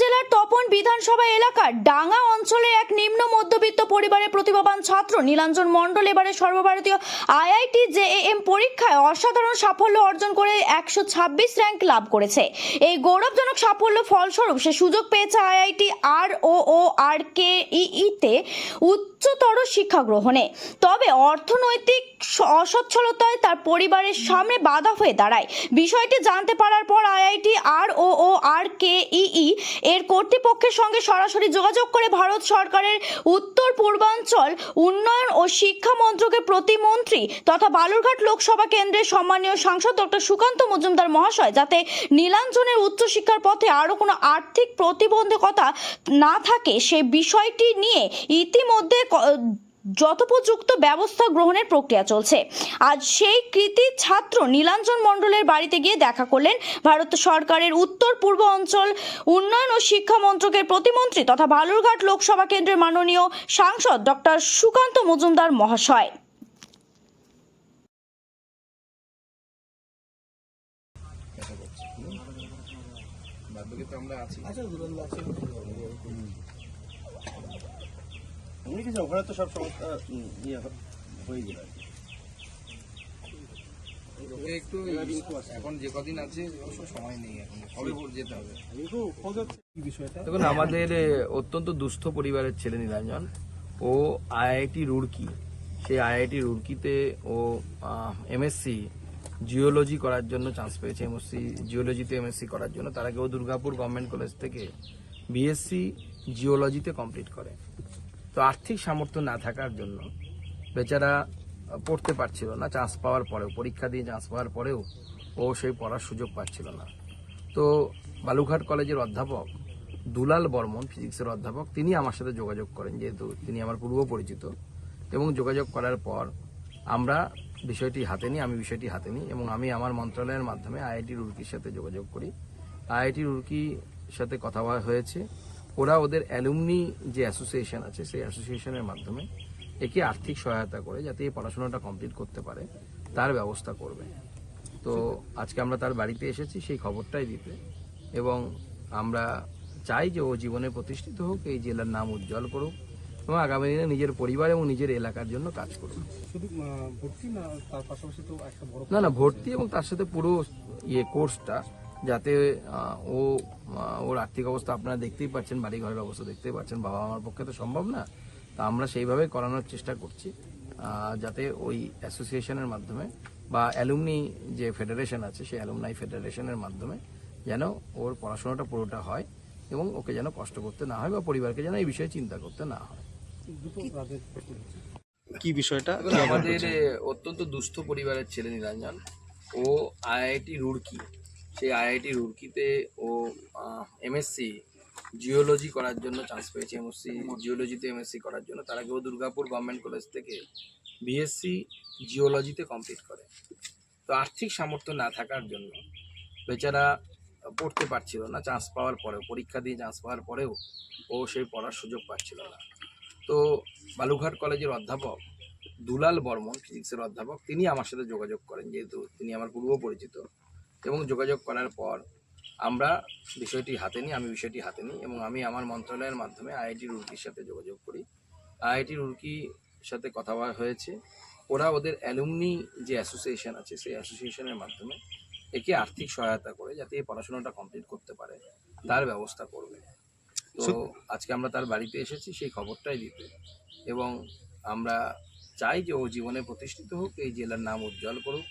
জেলার তপন বিধানসভা এলাকার ডাঙ্গা অঞ্চলের এক নিম্ন মধ্যবিত্ত পরিবারের প্রতিভাবান ছাত্র নীলাঞ্জন মণ্ডল এবারে সর্বভারতীয় আইআইটি জেএএম পরীক্ষায় অসাধারণ সাফল্য অর্জন করে একশো ছাব্বিশ র্যাঙ্ক লাভ করেছে। এই গৌরবজনক সাফল্য ফলস্বরূপ সে সুযোগ পেয়েছে আইআইটি আর ও ও আর কে ইতে উচ্চতর শিক্ষা গ্রহণে। তবে অর্থনৈতিক অসচ্ছলতায় তার পরিবারের সামনে বাধা হয়ে দাঁড়ায়। বিষয়টি জানতে পারার পর আইআইটি আর ও ও আর কে ইই এর কর্তৃপক্ষের সঙ্গে সরাসরি যোগাযোগ করে ভারত সরকারের উত্তর পূর্বাঞ্চল উন্নয়ন ও শিক্ষা মন্ত্রকের প্রতিমন্ত্রী তথা বালুরঘাট লোকসভা কেন্দ্রের সম্মানীয় সাংসদ ডক্টর সুকান্ত মজুমদার মহাশয় যাতে নীলাঞ্জনের উচ্চশিক্ষার পথে আরও কোনো আর্থিক প্রতিবন্ধকতা না থাকে সে বিষয়টি নিয়ে ইতিমধ্যে যথোপযুক্ত ব্যবস্থা গ্রহণের প্রক্রিয়া চলছে। আজ সেই কৃতি ছাত্র নীলাঞ্জন মণ্ডলের বাড়িতে গিয়ে দেখা করলেন ভারত সরকারের উত্তর পূর্ব অঞ্চল উন্নয়ন ও শিক্ষা মন্ত্রকের প্রতিমন্ত্রী তথা বালুরঘাট লোকসভা কেন্দ্রের মাননীয় সাংসদ ডক্টর সুকান্ত মজুমদার মহাশয়। আমরা আছি। এমনি কিছু ওখানে তো সব সমস্যা ইয়ে হয়ে যাবে আর কি। ওকে একটু এখন যে কদিন আছে সময় নেই এখন কবে যেতে হবে? দেখুন আমাদের অত্যন্ত দুস্থ পরিবারের ছেলে নীলাঞ্জন। ও আইআইটি রুড়কি। সেই আইআইটি রুড়কিতে ও এমএসসি জিওলজি করার জন্য চান্স পেয়েছে। এমএসসি জিওলজিতে এমএসসি করার জন্য। তার আগে ও দুর্গাপুর গভর্নমেন্ট কলেজ থেকে বিএসসি জিওলজিতে কমপ্লিট করে। তো আর্থিক সামর্থ্য না থাকার জন্য বেচারা পড়তে পারছিল না চান্স পাওয়ার পরেও, পরীক্ষা দিয়ে চান্স পাওয়ার পরেও ও সেই পড়ার সুযোগ পাচ্ছিল না। তো বালুঘাট কলেজের অধ্যাপক দুলাল বর্মন ফিজিক্সের অধ্যাপক, তিনি আমার সাথে যোগাযোগ করেন, যেহেতু তিনি আমার পূর্ব পরিচিত। এবং যোগাযোগ করার পর আমরা বিষয়টি হাতে নিই, আমি বিষয়টি হাতে নিই, এবং আমি আমার মন্ত্রণালয়ের মাধ্যমে আইআইটি রুরকির সাথে যোগাযোগ করি। আইআইটি রুরকির সাথে কথা হয়েছে ওরা ওদের অ্যালুমনি যে অ্যাসোসিয়েশন আছে সেই অ্যাসোসিয়েশনের মাধ্যমে একে আর্থিক সহায়তা করে যাতে এই পড়াশোনাটা কমপ্লিট করতে পারে তার ব্যবস্থা করবে। তো আজকে আমরা তার বাড়িতে এসেছি সেই খবরটাই দিতে। এবং আমরা চাই যে ও জীবনে প্রতিষ্ঠিত হোক এই জেলার নাম উজ্জ্বল করুক এবং আগামী দিনে নিজের পরিবার এবং নিজের এলাকার জন্য কাজ করুক। না না ভর্তি এবং তার সাথে পুরো ইয়ে কোর্সটা যাতে ও ওর আর্থিক অবস্থা আপনারা দেখতেই পাচ্ছেন বাড়ি ঘরের অবস্থা দেখতেই পাচ্ছেন বাবা আমার পক্ষে তো সম্ভব না। তা আমরা সেইভাবে করানোর চেষ্টা করছি যাতে ওই অ্যাসোসিয়েশনের মাধ্যমে বা অ্যালুমনি যে ফেডারেশন আছে সেই অ্যালুমনাই ফেডারেশনের মাধ্যমে যেন ওর পড়াশোনাটা পুরোটা হয় এবং ওকে যেন কষ্ট করতে না হয় বা পরিবারকে যেন এই বিষয়ে চিন্তা করতে না হয়। কি বিষয়টা? আমাদের অত্যন্ত দুস্থ পরিবারের ছেলে নিরঞ্জন ও আইআইটি রুড়কি। সেই আইআইটি রুড়কিতে ও এমএসসি জিওলজি করার জন্য চান্স পেয়েছে। এমএসসি জিওলজিতে এমএসসি করার জন্য। তার ও দুর্গাপুর গভর্নমেন্ট কলেজ থেকে বিএসসি জিওলজিতে কমপ্লিট করে। তো আর্থিক সামর্থ্য না থাকার জন্য বেচারা পড়তে পারছিল না। চান্স পাওয়ার পরেও, পরীক্ষা দিয়ে চান্স পাওয়ার পরেও ও সেই পড়ার সুযোগ পাচ্ছিল না। তো বালুঘাট কলেজের অধ্যাপক দুলাল বর্মন ফিজিক্সের অধ্যাপক, তিনি আমার সাথে যোগাযোগ করেন। যেহেতু তিনি আমার পূর্ব পরিচিত এবং যোগাযোগ করার পর আমরা বিষয়টি হাতে নিই আমি বিষয়টি হাতে নিই এবং আমি আমার মন্ত্রণালয়ের মাধ্যমে আইআইটি রুরকির সাথে যোগাযোগ করি। আইআইটি রুরকির সাথে কথা বলা হয়েছে। ওরা ওদের অ্যালুমনি যে অ্যাসোসিয়েশন আছে সেই অ্যাসোসিয়েশনের মাধ্যমে একে আর্থিক সহায়তা করে যাতে এই পড়াশোনাটা কমপ্লিট করতে পারে তার ব্যবস্থা করবে। তো আজকে আমরা তার বাড়িতে এসেছি সেই খবরটাই দিতে। এবং আমরা চাই যে ও জীবনে প্রতিষ্ঠিত হোক এই জেলার নাম উজ্জ্বল করুক।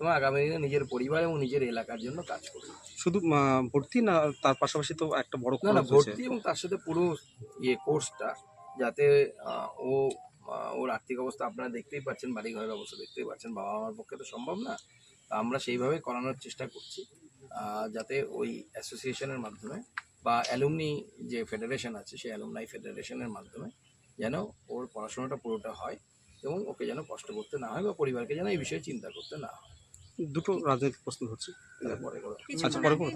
এবং আগামী দিনে নিজের পরিবার এবং নিজের এলাকার জন্য কাজ করবে। শুধু ভর্তি না তার পাশাপাশি তো একটা বড় না না ভর্তি এবং তার সাথে পুরো ইয়ে কোর্সটা যাতে ও ওর আর্থিক অবস্থা আপনারা দেখতেই পাচ্ছেন বাড়ি ঘরের অবস্থা দেখতেই পাচ্ছেন বাবা মার পক্ষে তো সম্ভব না। তা আমরা সেইভাবে করানোর চেষ্টা করছি যাতে ওই অ্যাসোসিয়েশনের মাধ্যমে বা অ্যালুমনি যে ফেডারেশন আছে সেই অ্যালুমনাই ফেডারেশনের মাধ্যমে যেন ওর পড়াশোনাটা পুরোটা হয় এবং ওকে যেন কষ্ট করতে না হয় বা পরিবারকে যেন এই বিষয়ে চিন্তা করতে না হয়। দুটো রাজনৈতিক প্রশ্ন হচ্ছে পরে আচ্ছা পরে কোনো